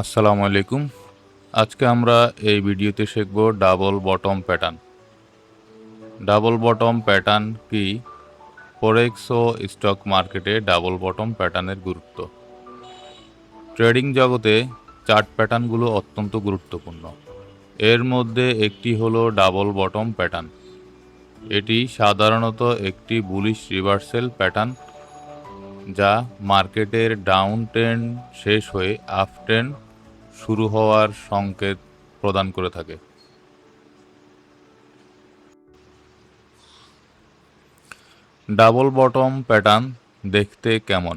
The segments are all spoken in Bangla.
আসসালামু আলাইকুম। আজকে আমরা এই ভিডিওতে শিখব double bottom pattern. Double bottom pattern কি? ফরেক্স ও স্টক মার্কেটে ডাবল বটম প্যাটার্নের গুরুত্ব। ট্রেডিং জগতে চার্ট প্যাটার্নগুলো অত্যন্ত গুরুত্বপূর্ণ। এর মধ্যে একটি হলো ডাবল বটম প্যাটার্ন। এটি সাধারণত একটি বুলিশ রিভার্সেল প্যাটার্ন যা মার্কেটের ডাউন ট্রেন্ড শেষ হয়ে আপ ট্রেন্ড শুরু হওয়ার সংকেত প্রদান করে থাকে। ডাবল বটম প্যাটার্ন দেখতে কেমন?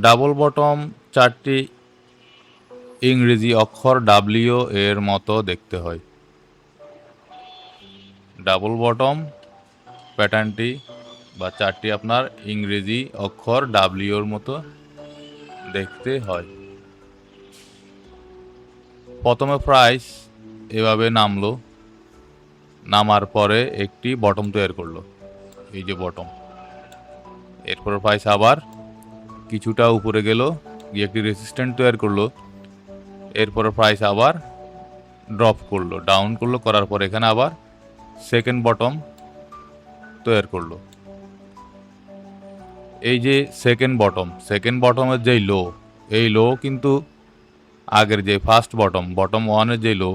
ডাবল বটম চারটি ইংরেজি অক্ষর ডাব্লিউ এর মতো দেখতে হয়। ডাবল বটম প্যাটার্নটি বা চারটি আপনার ইংরেজি অক্ষর ডাব্লিউর মতো দেখতে হয়। প্রথমে প্রাইস এভাবে নামলো। নামার পরে একটি বটম তৈরি করল। এই যে বটম এরপর প্রাইস আবার কিছুটা উপরে গেল, গিয়ে একটি রেসিস্ট্যান্ট তৈরি করল। এরপর প্রাইস আবার ড্রপ করল ডাউন করল, করার পর এখানে আবার সেকেন্ড বটম তৈরি করল। এই যে সেকেন্ড বটম সেকেন্ড বটমের যেই লো এই লো কিন্তু আগের যে ফার্স্ট বটম বটম ওয়ানের যে লো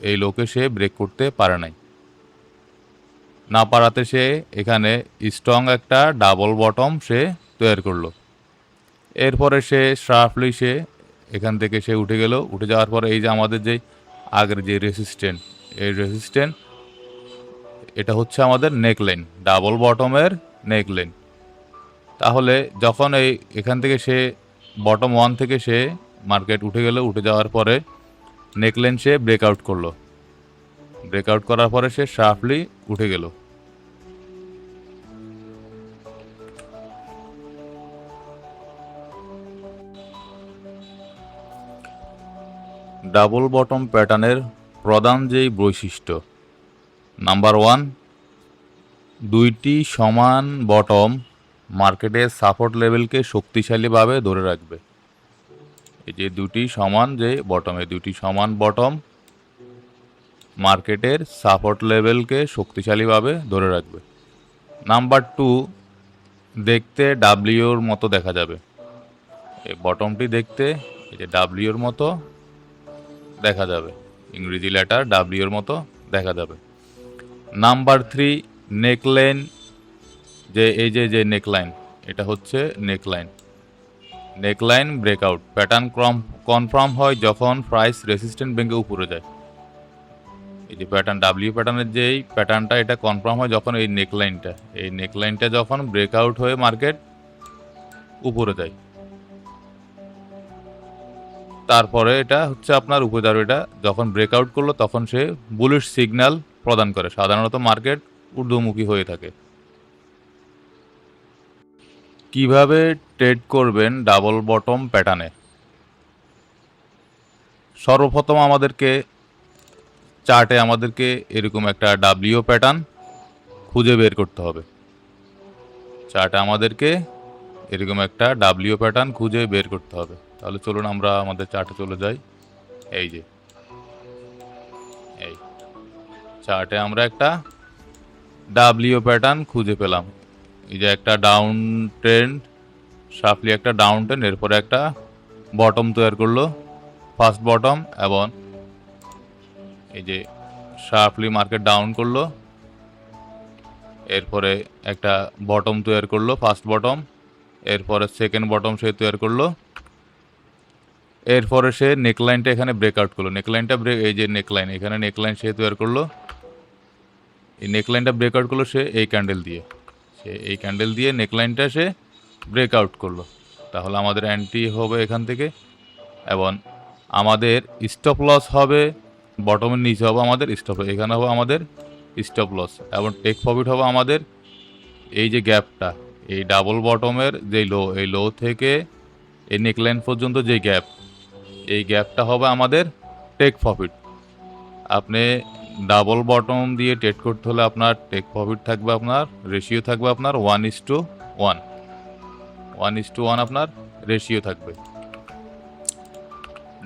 এই লোকে সে ব্রেক করতে পারে নাই। না পারাতে সে এখানে স্ট্রং একটা ডাবল বটম সে তৈরি করল। এরপরে সে শার্পলি সে এখান থেকে সে উঠে গেল, উঠে যাওয়ার পরে এই যে আমাদের যে আগের যে রেসিস্ট্যান্ট এই রেসিস্ট্যান্ট এটা হচ্ছে আমাদের নেকলাইন ডাবল বটমের নেকলাইন তাহলে যখন এই এখান থেকে সে বটম ওয়ান থেকে সে মার্কেট উঠে গেল, উঠে যাওয়ার পরে নেকলেন সে ব্রেকআউট করল। ব্রেকআউট করার পরে সে শার্পলি উঠে গেল। ডাবল বটম প্যাটার্নের প্রধান যেই বৈশিষ্ট্য নাম্বার ওয়ান দুইটি সমান বটম মার্কেটের সাপোর্ট লেভেলকে শক্তিশালীভাবে ধরে রাখবে। এই যে দুটি সমান, যে বটম এই দুটি সমান বটম মার্কেটের সাপোর্ট লেভেলকে শক্তিশালীভাবে ধরে রাখবে। নাম্বার টু দেখতে ডাব্লিউর মতো দেখা যাবে। এই বটমটি দেখতে, এই যে ডাব্লিউর মতো দেখা যাবে। ইংরেজি লেটার ডাব্লিউর মতো দেখা যাবে। নাম্বার থ্রি নেকলাইন যে এই যে যে নেকলাইন এটা হচ্ছে নেকলাইন নেকলাইন ব্রেকআউট প্যাটার্ন ক্রম কনফার্ম হয় যখন প্রাইস রেসিস্ট্যান্ট ব্যাঙ্কে উপরে যায়। এই যে প্যাটার্ন ডাব্লিউ প্যাটার্নের যেই প্যাটার্নটা এটা কনফার্ম হয় যখন এই নেকলাইনটা এই নেকলাইনটা যখন ব্রেকআউট হয়ে মার্কেট উপরে যায়। তারপরে এটা হচ্ছে আপনার উপদার এটা যখন ব্রেকআউট করল তখন সে বুলিশ সিগন্যাল প্রদান করে। সাধারণত মার্কেট ঊর্ধ্বমুখী হয়ে থাকে। কীভাবে ট্রেড করবেন ডাবল বটম প্যাটার্নে সর্বপ্রথম আমাদেরকে চার্টে আমাদেরকে এরকম একটা ডাব্লিউ প্যাটার্ন খুঁজে বের করতে হবে। চার্টে আমাদেরকে এরকম একটা ডাব্লিউ প্যাটার্ন খুঁজে বের করতে হবে। তাহলে চলুন আমরা আমাদের চার্টে চলে যাই। এই যে। এই। চার্টে আমরা একটা ডাব্লিউ প্যাটার্ন খুঁজে পেলাম। এই যে একটা ডাউন ট্রেন্ড সাফলি একটা ডাউন ট্রেন্ড এরপরে একটা বটম তৈরি করল। ফার্স্ট বটম এবং এই যে শার্পলি মার্কেট ডাউন করল। এরপরে একটা বটম তৈরি করল ফার্স্ট বটম এরপরে সেকেন্ড বটম সে তৈরি করল। এরপরে সে নেকলাইনটা এখানে ব্রেকআউট করল। নেকলাইনটা ব্রেক এই যে নেকলাইন এখানে নেকলাইন সে তৈরি করল। এই নেকলাইনটা ব্রেকআউট করল সে এই ক্যান্ডেল দিয়ে। সে এই ক্যান্ডেল দিয়ে নেকলাইনটা সে ব্রেক আউট করল। তাহলে আমাদের অ্যান্টি হবে এখান থেকে এবং আমাদের স্টপ লস হবে বটমের নিচে হবে আমাদের স্টপ এখানে হবে আমাদের স্টপ লস এবং টেক প্রফিট হবে আমাদের এই যে গ্যাপটা এই ডাবল বটমের যে লো এই লো থেকে এই নেকলাইন পর্যন্ত যে গ্যাপ এই গ্যাপটা হবে আমাদের টেক প্রফিট আপনি ডাবল বটম দিয়ে ট্রেড করতে হলে আপনার টেক প্রফিট থাকবে আপনার রেশিও থাকবে আপনার one is to one one is to one আপনার রেশিও থাকবে।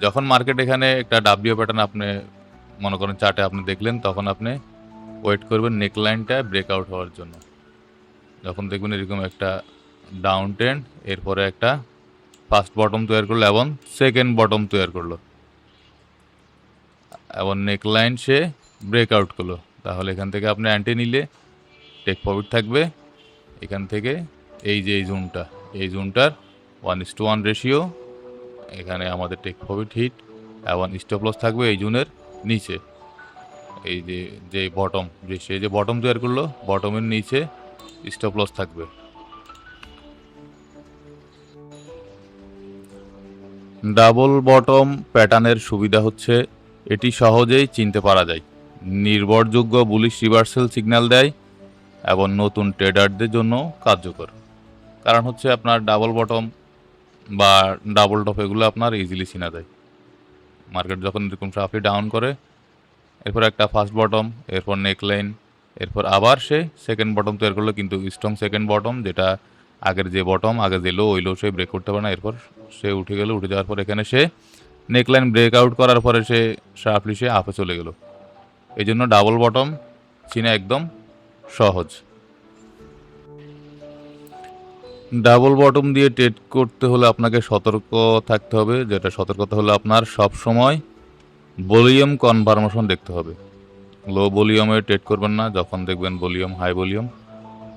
যখন মার্কেট এখানে একটা ডাব্লিউ প্যাটার্ন আপনি মনে করেন চার্টে আপনি দেখলেন, তখন আপনি ওয়েট করবেন নেকলাইনটা ব্রেকআউট হওয়ার জন্য। যখন দেখবেন এরকম একটা ডাউন ট্রেন্ড এরপরে একটা ফার্স্ট বটম তৈরি করল এবং সেকেন্ড বটম তৈরি করল। এবং নেকলাইন সে ব্রেকআউট করল। তাহলে এখান থেকে আপনি অ্যান্টি নিলে টেক প্রফিট থাকবে। এখান থেকে এই যে এই জোনটা এই জোনটার one is to one ratio এখানে আমাদের টেক প্রফিট হিট এবং স্টপ লস থাকবে এই জোনের নিচে। এই যে যে বটম যে সে যে বটম তৈরি করল বটমের নিচে স্টপ লস থাকবে। ডাবল বটম প্যাটার্নের সুবিধা হচ্ছে, এটি সহজেই চিনতে পারা যায়। নির্ভরযোগ্য বুলিশ রিভার্সাল সিগন্যাল দেয় এবং নতুন ট্রেডারদের জন্য কার্যকর। কারণ হচ্ছে আপনার ডাবল বটম বা ডাবল টপ এগুলো আপনার ইজিলি চিনা যায় মার্কেট যখন এরকম সাফলি ডাউন করে, এরপর একটা ফার্স্ট বটম এরপর নেকলাইন এরপর আবার সে সেকেন্ড বটম তৈরি করল, কিন্তু স্ট্রং সেকেন্ড বটম যেটা আগের যে বটম আগে যে লো ওই লো সে ব্রেক করতে পারে না, এরপর সে উঠে গেল, উঠে যাওয়ার পর এখানে সে নেকলাইন ব্রেক আউট করার পরে সে শার্পলি সে আপে চলে গেল। এই জন্য ডাবল বটম চিনা একদম সহজ। ডাবল বটম দিয়ে ট্রেড করতে হলে আপনাকে সতর্ক থাকতে হবে, যেটা সতর্কতা হলো আপনার সব সময় ভলিউম কনফার্মেশন দেখতে হবে। লো ভলিউমে ট্রেড করবেন না, যখন দেখবেন ভলিউম হাই ভলিউম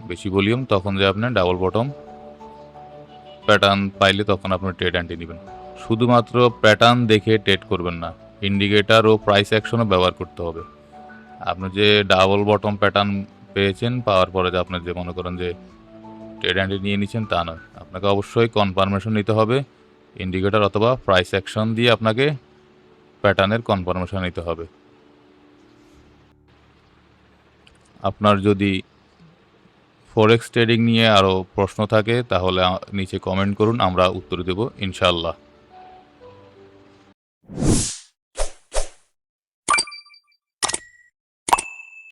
বেশি ভলিউম তখন যে আপনি ডাবল বটম প্যাটার্ন পাইলে তখন আপনি ট্রেড অ্যান্টি নেবেন। শুধুমাত্র প্যাটার্ন দেখে ট্রেড করবেন না ইন্ডিকেটার ও প্রাইস অ্যাকশনও ব্যবহার করতে হবে। আপনি যে ডাবল বটম প্যাটার্ন পেয়েছেন, পাওয়ার পরে যে আপনি যে মনে করেন যে ট্রেড অ্যান্টি নিয়ে নিচ্ছেন, তা নয়। আপনাকে অবশ্যই কনফার্মেশন নিতে হবে ইন্ডিকেটর অথবা প্রাইস অ্যাকশন দিয়ে আপনাকে প্যাটার্নের কনফার্মেশন নিতে হবে। আপনার যদি ফরেক্স ট্রেডিং নিয়ে আরও প্রশ্ন থাকে, তাহলে নিচে কমেন্ট করুন, আমরা উত্তর দেব ইনশাল্লাহ